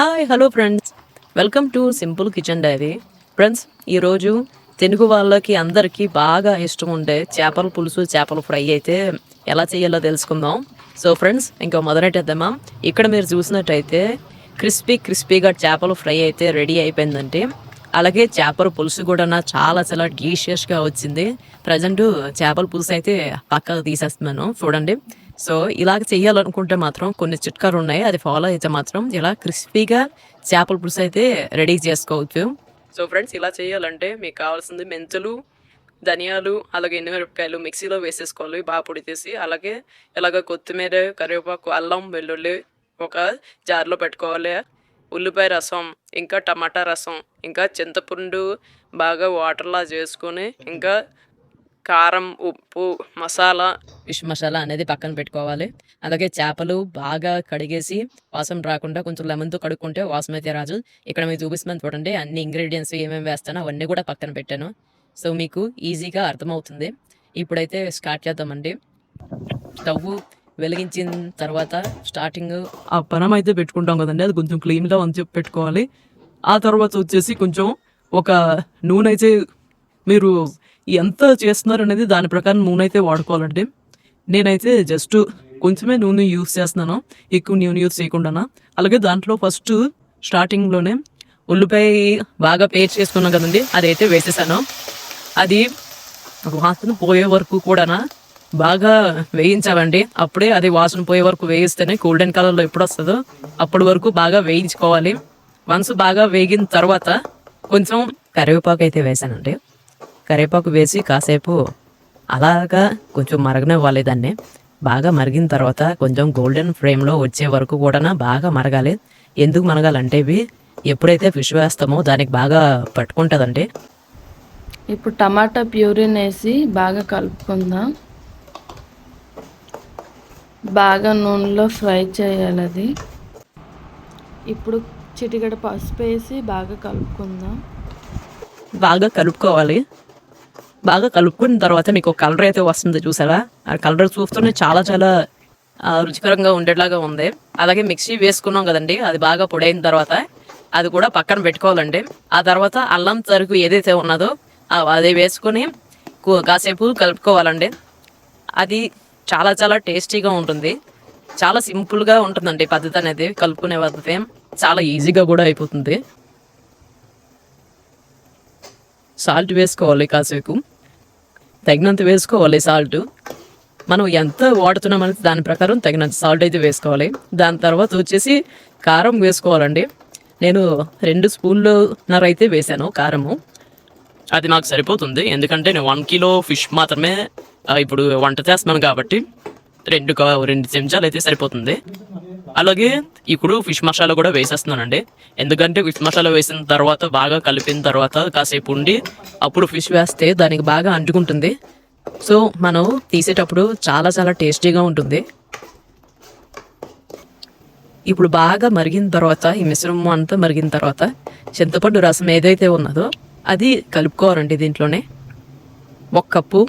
Hi hello friends welcome to simple kitchen diary friends ఈరోజు తెలుగు వాళ్ళకి అందరికీ బాగా ఇష్టం ఉండే చేపల పులుసు చేపల ఫ్రై అయితే ఎలా చేయాలో తెలుసుకుందాం. సో ఫ్రెండ్స్ ఇంకా మొదలెట్టేద్దామా? ఇక్కడ మీరు చూసినట్టయితే క్రిస్పీ క్రిస్పీగా చేపల ఫ్రై అయితే రెడీ అయిపోయిందంటే అలాగే చేపల పులుసు కూడా నా చాలా చాలా డీషియస్గా వచ్చింది. ప్రజెంట్ చేపల పులుసు అయితే పక్కకు తీసేస్తున్నాను. చూడండి. సో ఇలాగ చేయాలనుకుంటే మాత్రం కొన్ని చిట్కాలు ఉన్నాయి. అది ఫాలో అయితే మాత్రం ఇలా క్రిస్పీగా చేపల పులుసు అయితే రెడీ చేసుకోవచ్చు. సో ఫ్రెండ్స్ ఇలా చేయాలంటే మీకు కావాల్సింది మెంతులు ధనియాలు అలాగే ఎన్నిమిరపకాయలు మిక్సీలో వేసేసుకోవాలి బాగా పొడి తీసి అలాగే ఇలాగ కొత్తిమీర కరివేపాకు అల్లం వెల్లుల్లి ఒక జార్లో పెట్టుకోవాలి. ఉల్లిపాయ రసం ఇంకా టమాటా రసం ఇంకా చింతపండు బాగా వాటర్లా చేసుకొని ఇంకా కారం ఉప్పు మసాలా. ఫిష్ మసాలా అనేది పక్కన పెట్టుకోవాలి. అలాగే చేపలు బాగా కడిగేసి వాసన రాకుండా కొంచెం లెమన్తో కడుక్కుంటే వాసన అయితే రాజు ఇక్కడ మీకు చూపిస్తున్నాను చూడండి అన్ని ఇంగ్రీడియంట్స్ ఏమేమి వేస్తానో అవన్నీ కూడా పక్కన పెట్టాను. సో మీకు ఈజీగా అర్థమవుతుంది. ఇప్పుడైతే స్టార్ట్ చేద్దామండి. స్టవ్ వెలిగించిన తర్వాత స్టార్టింగ్ ఆ పనం అయితే పెట్టుకుంటాం కదండి అది కొంచెం క్లీన్గా వంచి పెట్టుకోవాలి. ఆ తర్వాత వచ్చేసి కొంచెం ఒక నూనె అయితే మీరు ఎంత చేస్తున్నారు అనేది దాని ప్రకారం నూనె అయితే వాడుకోవాలండి. నేనైతే జస్ట్ కొంచెమే నూనె యూస్ చేస్తున్నాను. ఎక్కువ నూనె యూస్ చేయకుండా అలాగే దాంట్లో ఫస్ట్ స్టార్టింగ్లోనే ఉల్లిపాయ బాగా పేస్ట్ చేసుకున్నాం కదండి. అదైతే వేసేసాను. అది వాసన పోయే వరకు కూడా బాగా వేయించాలండి. అప్పుడే అది వాసన పోయే వరకు వేయిస్తేనే గోల్డెన్ కలర్లో ఎప్పుడు వస్తుందో అప్పటి వరకు బాగా వేయించుకోవాలి. వన్స్ బాగా వేగిన తర్వాత కొంచెం కరివేపాకు అయితే వేసానండి. కరివేపాకు వేసి కాసేపు అలాగా కొంచెం మరగనివ్వాలి దాన్ని. బాగా మరిగిన తర్వాత కొంచెం గోల్డెన్ ఫ్రేమ్లో వచ్చే వరకు కూడా బాగా మరగాలి. ఎందుకు మరగాలంటే ఇవి ఎప్పుడైతే ఫిష్ వేస్తామో దానికి బాగా పట్టుకుంటుందండి. ఇప్పుడు టమాటా ప్యూరిన్ వేసి బాగా కలుపుకుందాం. బాగా నూనెలో ఫ్రై చేయాలి అది. ఇప్పుడు చిటికెడ పసుపు వేసి బాగా కలుపుకుందాం. బాగా కలుపుకోవాలి. బాగా కలుపుకున్న తర్వాత మీకు కలర్ అయితే వస్తుంది చూసారా? ఆ కలర్ చూస్తూనే చాలా చాలా రుచికరంగా ఉండేలాగా ఉంది. అలాగే మిక్సీ వేసుకున్నాం కదండి అది బాగా పొడైన తర్వాత అది కూడా పక్కన పెట్టుకోవాలండి. ఆ తర్వాత అల్లం తరుగు ఏదైతే ఉన్నదో అది వేసుకొని కాసేపు కలుపుకోవాలండి. అది చాలా చాలా టేస్టీగా ఉంటుంది. చాలా సింపుల్గా ఉంటుందండి పద్ధతి అనేది కలుపుకునే పద్ధతి. చాలా ఈజీగా కూడా అయిపోతుంది. సాల్ట్ వేసుకోవాలి కాసేపు. తగినంత వేసుకోవాలి సాల్ట్. మనం ఎంత వాడుతున్నామంటే దాని ప్రకారం తగినంత సాల్ట్ అయితే వేసుకోవాలి. దాని తర్వాత వచ్చేసి కారం వేసుకోవాలండి. నేను రెండు స్పూన్లు నర అయితే వేసాను కారము. అది నాకు సరిపోతుంది. ఎందుకంటే నేను వన్ కిలో ఫిష్ మాత్రమే ఇప్పుడు వంట చేస్తున్నాను కాబట్టి రెండు కా- రెండు చెంచాలు అయితే సరిపోతుంది. అలాగే ఇప్పుడు ఫిష్ మసాలా కూడా వేసేస్తున్నానండి. ఎందుకంటే ఫిష్ మసాలా వేసిన తర్వాత బాగా కలిపిన తర్వాత కాసేపు ఉండి అప్పుడు ఫిష్ వేస్తే దానికి బాగా అంటుకుంటుంది. సో మనం తీసేటప్పుడు చాలా చాలా టేస్టీగా ఉంటుంది. ఇప్పుడు బాగా మరిగిన తర్వాత ఈ మిశ్రమం అంతా మరిగిన తర్వాత చింతపండు రసం ఏదైతే ఉన్నదో అది కలుపుకోవాలండి దీంట్లోనే. ఒక కప్పు.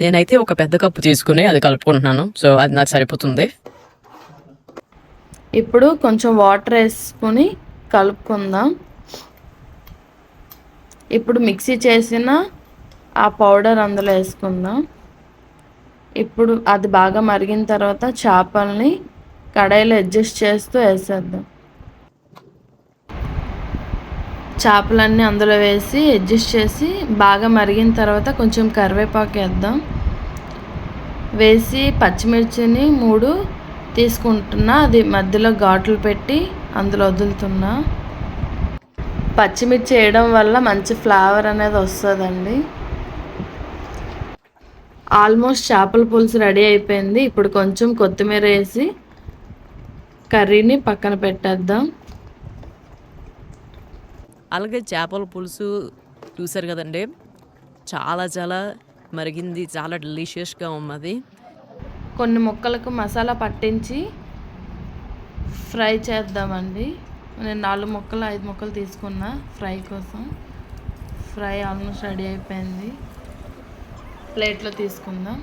నేనైతే ఒక పెద్ద కప్పు తీసుకుని అది కలుపుకుంటున్నాను. సో అది నాకు సరిపోతుంది. ఇప్పుడు కొంచెం వాటర్ వేసుకొని కలుపుకుందాం. ఇప్పుడు మిక్సీ చేసిన ఆ పౌడర్ అందులో వేసుకుందాం. ఇప్పుడు అది బాగా మరిగిన తర్వాత చేపల్ని కడాయిలో అడ్జస్ట్ చేస్తూ వేసేద్దాం. చేపలన్నీ అందులో వేసి అడ్జస్ట్ చేసి బాగా మరిగిన తర్వాత కొంచెం కరివేపాకు వేద్దాం. వేసి పచ్చిమిర్చిని మూడు తీసుకుంటున్నా అది మధ్యలో ఘాట్లు పెట్టి అందులో వదులుతున్నా. పచ్చిమిర్చి వేయడం వల్ల మంచి ఫ్లేవర్ అనేది వస్తుందండి. ఆల్మోస్ట్ చేపల పులుసు రెడీ అయిపోయింది. ఇప్పుడు కొంచెం కొత్తిమీర వేసి కర్రీని పక్కన పెట్టేద్దాం. అలాగే చేపల పులుసు చూసారు కదండి? చాలా చాలా మరిగింది. చాలా డెలిషియస్గా ఉన్నది. కొన్ని ముక్కలకు మసాలా పట్టించి ఫ్రై చేద్దామండి. నేను నాలుగు ముక్కలు ఐదు ముక్కలు తీసుకున్నా ఫ్రై కోసం. ఫ్రై ఆల్మోస్ట్ రెడీ అయిపోయింది. ప్లేట్లో తీసుకుందాం.